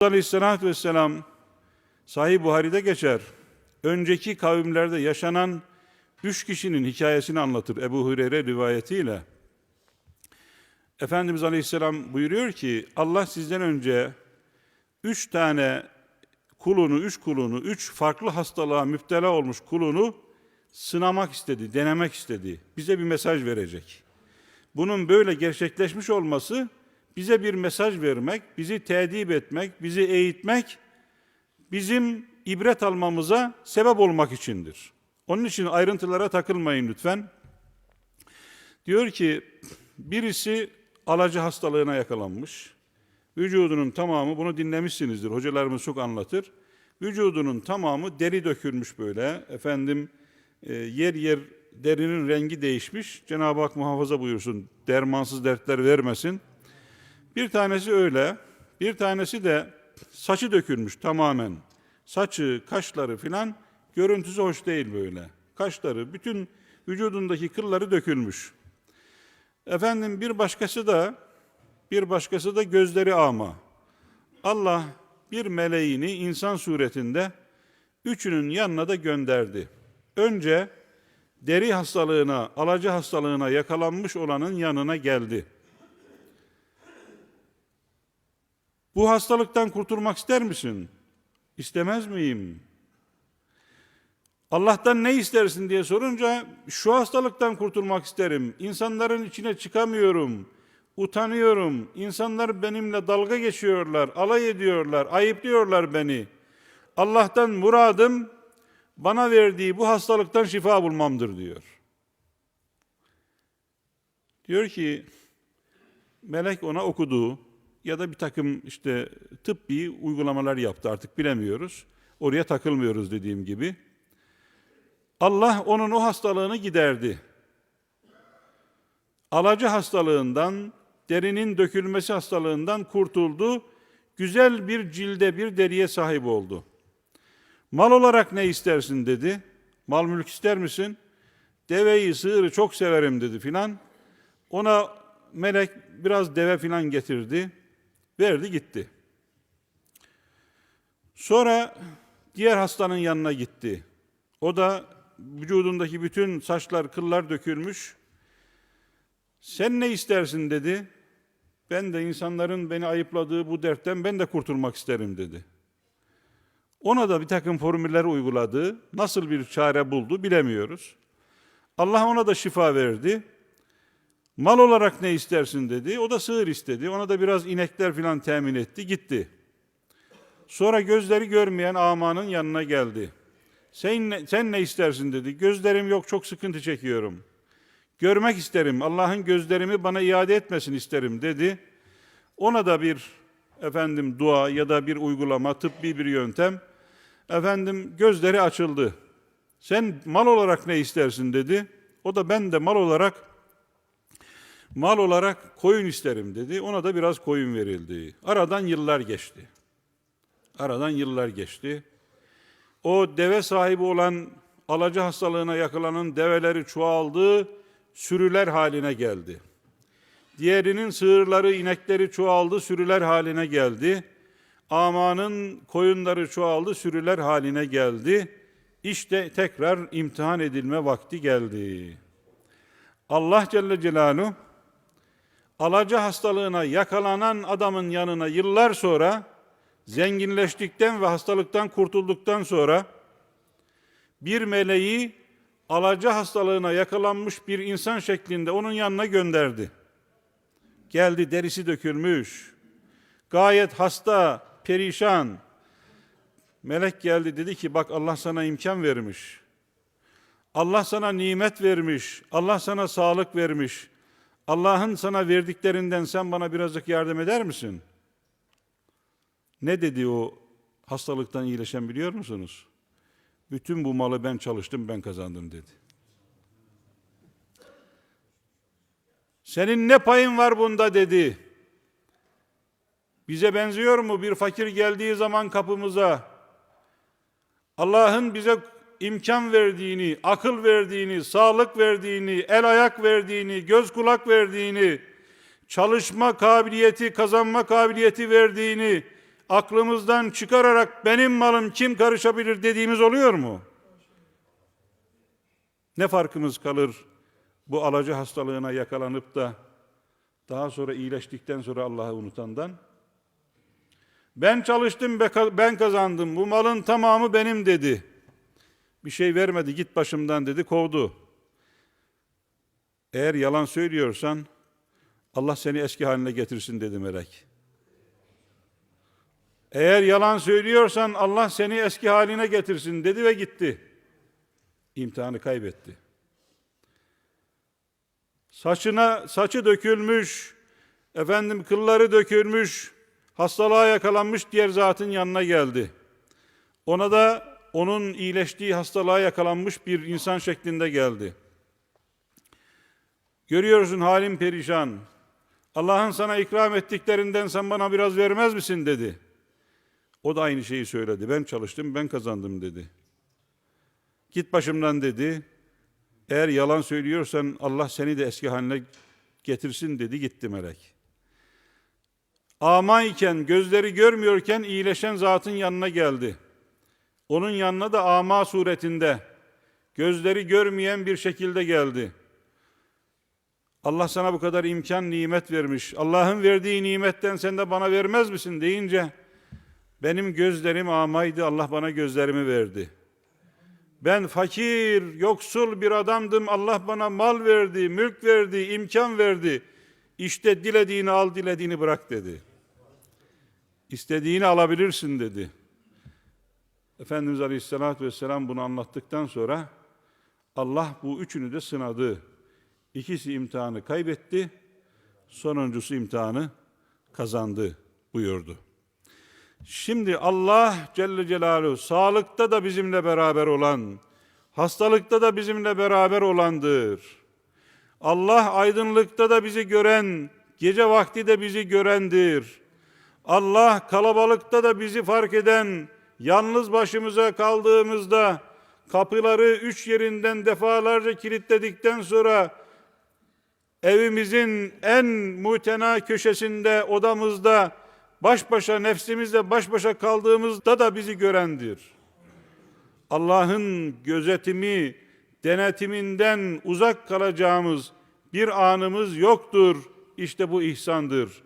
Aleyhisselatü Vesselam Sahih Buhari'de geçer. Önceki kavimlerde yaşanan üç kişinin hikayesini anlatır Ebu Hureyre rivayetiyle. Efendimiz Aleyhisselam buyuruyor ki Allah sizden önce üç tane kulunu, üç kulunu, üç farklı hastalığa müptela olmuş kulunu sınamak istedi, denemek istedi. Bize bir mesaj verecek. Bunun böyle gerçekleşmiş olması bize bir mesaj vermek, bizi tedip etmek, bizi eğitmek, bizim ibret almamıza sebep olmak içindir. Onun için ayrıntılara takılmayın lütfen. Diyor ki birisi alacı hastalığına yakalanmış. Vücudunun tamamı bunu dinlemişsinizdir. Hocalarımız çok anlatır. Vücudunun tamamı deri dökülmüş böyle. Efendim e, yer yer derinin rengi değişmiş. Cenab-ı Hak muhafaza buyursun. Dermansız dertler vermesin. Bir tanesi öyle. Bir tanesi de saçı dökülmüş tamamen. Saçı, kaşları filan görüntüsü hoş değil böyle. Kaşları, bütün vücudundaki kılları dökülmüş. Efendim bir başkası da bir başkası da gözleri ama. Allah bir meleğini insan suretinde üçünün yanına da gönderdi. Önce deri hastalığına, alacı hastalığına yakalanmış olanın yanına geldi. Bu hastalıktan kurtulmak ister misin? İstemez miyim? Allah'tan ne istersin diye sorunca şu hastalıktan kurtulmak isterim. İnsanların içine çıkamıyorum. Utanıyorum. İnsanlar benimle dalga geçiyorlar, alay ediyorlar, ayıplıyorlar beni. Allah'tan muradım bana verdiği bu hastalıktan şifa bulmamdır diyor. Diyor ki melek ona okuduğu ya da bir takım işte tıbbi uygulamalar yaptı artık bilemiyoruz. Oraya takılmıyoruz dediğim gibi. Allah onun o hastalığını giderdi. Alacı hastalığından, derinin dökülmesi hastalığından kurtuldu. Güzel bir cilde, bir deriye sahip oldu. Mal olarak ne istersin dedi. Mal mülk ister misin? Deveyi, sığırı çok severim dedi filan. Ona melek biraz deve filan getirdi. Verdi gitti. Sonra diğer hastanın yanına gitti. O da vücudundaki bütün saçlar, kıllar dökülmüş. Sen ne istersin dedi. Ben de insanların beni ayıpladığı bu dertten ben de kurtulmak isterim dedi. Ona da bir takım formüller uyguladı. Nasıl bir çare buldu bilemiyoruz. Allah ona da şifa verdi. Mal olarak ne istersin dedi. O da sığır istedi. Ona da biraz inekler filan temin etti. Gitti. Sonra gözleri görmeyen amanın yanına geldi. Sen ne, sen ne istersin dedi. Gözlerim yok çok sıkıntı çekiyorum. Görmek isterim. Allah'ın gözlerimi bana iade etmesin isterim dedi. Ona da bir efendim dua ya da bir uygulama, tıbbi bir yöntem. Efendim gözleri açıldı. Sen mal olarak ne istersin dedi. O da ben de mal olarak mal olarak koyun isterim dedi. Ona da biraz koyun verildi. Aradan yıllar geçti. Aradan yıllar geçti. O deve sahibi olan alacı hastalığına yakalanan develeri çoğaldı, sürüler haline geldi. Diğerinin sığırları, inekleri çoğaldı, sürüler haline geldi. Amanın koyunları çoğaldı, sürüler haline geldi. İşte tekrar imtihan edilme vakti geldi. Allah Celle Celaluhu alacı hastalığına yakalanan adamın yanına yıllar sonra zenginleştikten ve hastalıktan kurtulduktan sonra bir meleği alacı hastalığına yakalanmış bir insan şeklinde onun yanına gönderdi. Geldi derisi dökülmüş. Gayet hasta, perişan. Melek geldi dedi ki bak Allah sana imkan vermiş. Allah sana nimet vermiş. Allah sana sağlık vermiş. Allah'ın sana verdiklerinden sen bana birazcık yardım eder misin? Ne dedi o hastalıktan iyileşen biliyor musunuz? Bütün bu malı ben çalıştım, ben kazandım dedi. Senin ne payın var bunda dedi. Bize benziyor mu bir fakir geldiği zaman kapımıza Allah'ın bize imkan verdiğini, akıl verdiğini, sağlık verdiğini, el ayak verdiğini, göz kulak verdiğini, çalışma kabiliyeti, kazanma kabiliyeti verdiğini, aklımızdan çıkararak benim malım kim karışabilir dediğimiz oluyor mu? Ne farkımız kalır bu alacı hastalığına yakalanıp da daha sonra iyileştikten sonra Allah'ı unutandan? Ben çalıştım, be- ben kazandım, bu malın tamamı benim dedi. Bir şey vermedi, git başımdan dedi, kovdu. Eğer yalan söylüyorsan Allah seni eski haline getirsin dedi melek. Eğer yalan söylüyorsan Allah seni eski haline getirsin dedi ve gitti. İmtihanı kaybetti. Saçına saçı dökülmüş, efendim kılları dökülmüş, hastalığa yakalanmış diğer zatın yanına geldi. Ona da onun iyileştiği hastalığa yakalanmış bir insan şeklinde geldi. Görüyorsun halim perişan. Allah'ın sana ikram ettiklerinden sen bana biraz vermez misin dedi. O da aynı şeyi söyledi. Ben çalıştım, ben kazandım dedi. Git başımdan dedi. Eğer yalan söylüyorsan Allah seni de eski haline getirsin dedi gitti melek. Ama iken, gözleri görmüyorken iyileşen zatın yanına geldi. Onun yanına da ama suretinde, gözleri görmeyen bir şekilde geldi. Allah sana bu kadar imkan, nimet vermiş. Allah'ın verdiği nimetten sen de bana vermez misin deyince, benim gözlerim amaydı, Allah bana gözlerimi verdi. Ben fakir, yoksul bir adamdım. Allah bana mal verdi, mülk verdi, imkan verdi. İşte dilediğini al, dilediğini bırak dedi. İstediğini alabilirsin dedi. Efendimiz Aleyhisselatü Vesselam bunu anlattıktan sonra Allah bu üçünü de sınadı. İkisi imtihanı kaybetti, sonuncusu imtihanı kazandı buyurdu. Şimdi Allah Celle Celaluhu sağlıkta da bizimle beraber olan, hastalıkta da bizimle beraber olandır. Allah aydınlıkta da bizi gören, gece vakti de bizi görendir. Allah kalabalıkta da bizi fark eden, yalnız başımıza kaldığımızda kapıları üç yerinden defalarca kilitledikten sonra evimizin en mutena köşesinde, odamızda baş başa nefsimizle baş başa kaldığımızda da bizi görendir. Allah'ın gözetimi, denetiminden uzak kalacağımız bir anımız yoktur. İşte bu ihsandır.